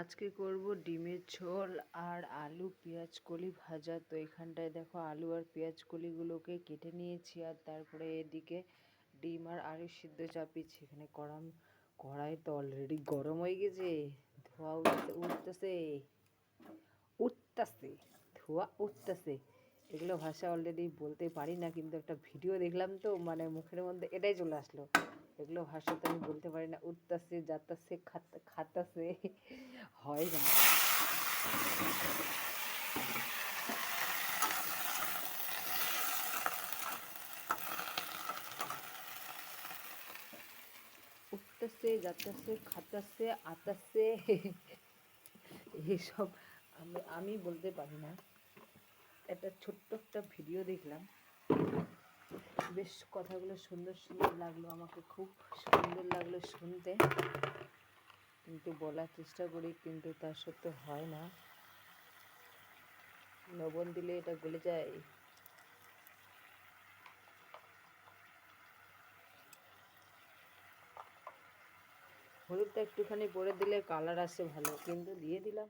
আজকে করব ডিমের ঝোল আর আলু পেঁয়াজ কলি ভাজা। তো এখানটায় দেখো আলু আর পেঁয়াজ কলিগুলোকে কেটে নিয়েছি আর তারপরে এদিকে ডিম আর আলু সিদ্ধ চাপিয়েছি। এখানে কড়াম কড়াই তো অলরেডি গরম হয়ে গেছে। ধোয়া উঠতে উঠতেছে উঠতেছে, ধোয়া উঠতেছে। এগুলো ভাষা অলরেডি বলতে পারি না, কিন্তু একটা ভিডিও দেখলাম তো মানে মুখের মধ্যে এটাই চলে আসলো। এগুলো ভাষা তো আমি বলতে পারি না। উঠতেছে, যাতাছে খাতাছে, হয় না। উঠতেছে, যাতাছে, খাতাছে, আতাছে এইসব আমি আমি বলতে পারি না। একটা ছোট্ট একটা ভিডিও দেখলাম। বেশ কথাগুলো সুন্দর সুন্দর লাগল, আমাকে খুব সুন্দর লাগল শুনতে। কিন্তু বলার চেষ্টা করি, কিন্তু তার সত্ত্বেও হয় না। লবণ দিলে এটা গলে যায়। হলুদটা একটুখানি পরে দিলে কালার আসে ভালো, কিন্তু দিয়ে দিলাম।